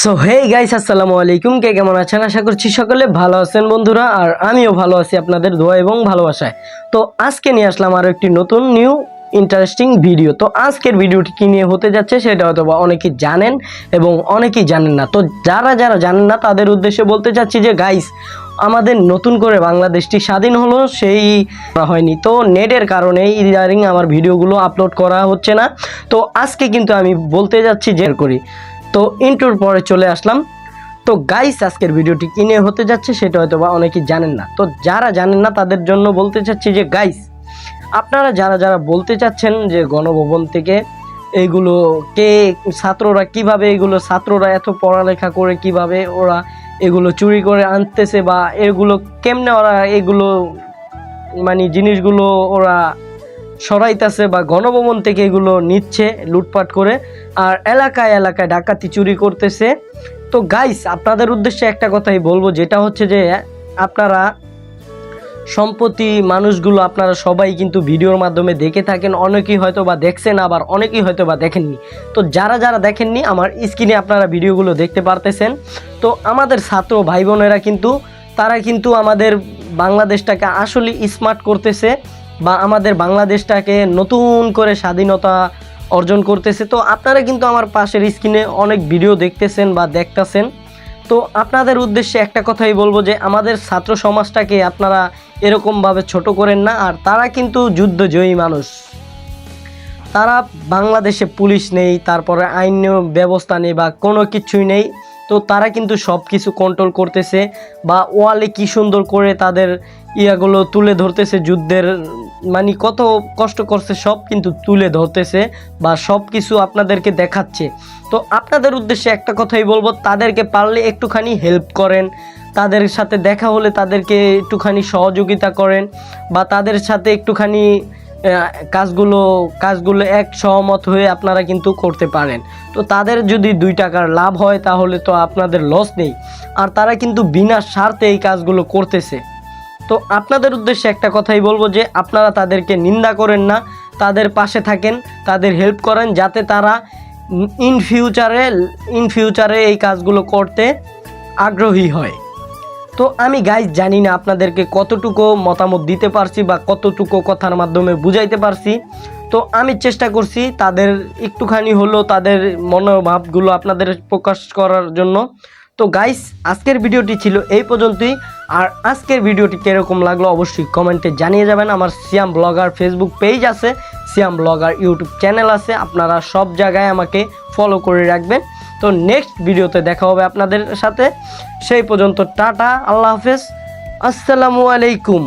So hey guys আসসালামু আলাইকুম। কে কেমন আছেন? আশা করছি সকলে ভালো আছেন বন্ধুরা, আর আমিও ভালো আছি আপনাদের দোয়া এবং ভালোবাসায়। তো আজকে নিয়ে আসলাম আরও একটি নতুন নিউ ইন্টারেস্টিং ভিডিও তো আজকের ভিডিওটি কী নিয়ে হতে যাচ্ছে সেটা হয়তো বা অনেকেই জানেন এবং অনেকেই জানেন না। তো যারা যারা জানেন না, তাদের উদ্দেশ্যে বলতে চাচ্ছি যে গাইস আমাদের নতুন করে বাংলাদেশটি স্বাধীন হলো, সেই হয়নি। তো নেটের কারণে ইদারিং আমার ভিডিওগুলো আপলোড করা হচ্ছে না। তো আজকে কিন্তু আমি বলতে যাচ্ছি যে, করি। তো ইন্টুর পরে চলে আসলাম। তো গাইস আজকের ভিডিওটি কিনে হতে যাচ্ছে সেটা হয়তো বা অনেকেই জানেন না। তো যারা জানেন না, তাদের জন্য বলতে চাচ্ছি যে গাইস আপনারা যারা যারা বলতে চাচ্ছেন যে গণভবন থেকে এইগুলো কে ছাত্ররা কীভাবে এগুলো ছাত্ররা এত পড়ালেখা করে কীভাবে ওরা এগুলো চুরি করে আনতেছে বা এগুলো কেমনে ওরা এগুলো মানে জিনিসগুলো ওরা সরাইতেছে বা গণভবন থেকে এগুলো নিচ্ছে লুটপাট করে, আর এলাকায় এলাকায় ডাকাতি চুরি করতেছে। তো গাইস আপনাদের উদ্দেশ্যে একটা কথাই বলব, যেটা হচ্ছে যে, আপনারা সম্প্রতি মানুষগুলো আপনারা সবাই কিন্তু ভিডিওর মাধ্যমে দেখে থাকেন, অনেকেই হয়তো বা দেখছেন আবার অনেকেই হয়তো বা দেখেননি। তো যারা যারা দেখেননি, আমার স্ক্রিনে আপনারা ভিডিওগুলো দেখতে পারতেছেন। তো আমাদের ছাত্র ভাই বোনেরা কিন্তু, তারা কিন্তু আমাদের বাংলাদেশটাকে আসলে স্মার্ট করতেছে। বা আমাদের বাংলাদেশটাকে নতুন করে স্বাধীনতা অর্জন করতেছে। তো আপনারা কিন্তু আমার পাশের স্ক্রিনে অনেক ভিডিও দেখতেছেন বা দেখতেছেন। তো আপনাদের উদ্দেশ্যে একটা কথাই বলব যে, আমাদের ছাত্র সমাজটাকে আপনারা এরকমভাবে ছোট করেন না, আর তারা কিন্তু যুদ্ধজয়ী মানুষ। তারা বাংলাদেশে পুলিশ নেই, তারপরে আইন ব্যবস্থা নেই বা কোনো কিছুই নেই। তো তারা কিন্তু সব কিছু কন্ট্রোল করতেছে বা ওয়ালে কি সুন্দর করে তাদের ইয়াগুলো তুলে ধরতেছে যুদ্ধের মানে কত কষ্ট করছে, সব কিন্তু তুলে ধরতেছে বা সব কিছু আপনাদেরকে দেখাচ্ছে। তো আপনাদের উদ্দেশ্যে একটা কথাই বলব, তাদেরকে পারলে একটুখানি হেল্প করেন। তাদের সাথে দেখা হলে তাদেরকে একটুখানি সহযোগিতা করেন বা তাদের সাথে একটুখানি কাজগুলো কাজগুলো এক সহমত হয়ে আপনারা কিন্তু করতে পারেন। তো তাদের যদি দুই টাকার লাভ হয়, তাহলে তো আপনাদের লস নেই। আর তারা কিন্তু বিনা স্বার্থে এই কাজগুলো করতেছে। তো আপনাদের উদ্দেশ্যে একটা কথাই বলব যে আপনারা তাদেরকে নিন্দা করেন না, তাদের পাশে থাকেন, তাদের হেল্প করেন যাতে তারা ইন ফিউচারে ইন ফিউচারে এই কাজগুলো করতে আগ্রহী হয়। তো আমি গাইজ জানি না আপনাদেরকে কতটুকু মতামত দিতে পারছি বা কতটুকু কথার মাধ্যমে বুঝাইতে পারছি। তো আমি চেষ্টা করছি তাদের একটুখানি হলেও তাদের মনোভাবগুলো আপনাদের প্রকাশ করার জন্য। তো গাইস আজকের ভিডিওটি ছিল এই পর্যন্তই। আর আজকের ভিডিওটি কীরকম লাগল অবশ্যই কমেন্টে জানিয়ে যাবেন। আমার সিয়াম ব্লগার ফেসবুক পেজ আছে, সিয়াম ব্লগার ইউটিউব চ্যানেল আছে। আপনারা সব জায়গায় আমাকে ফলো করে রাখবেন। তো নেক্সট ভিডিওতে দেখা হবে আপনাদের সাথে। সেই পর্যন্ত টাটা, আল্লাহ হাফেজ। আসসালামু আলাইকুম।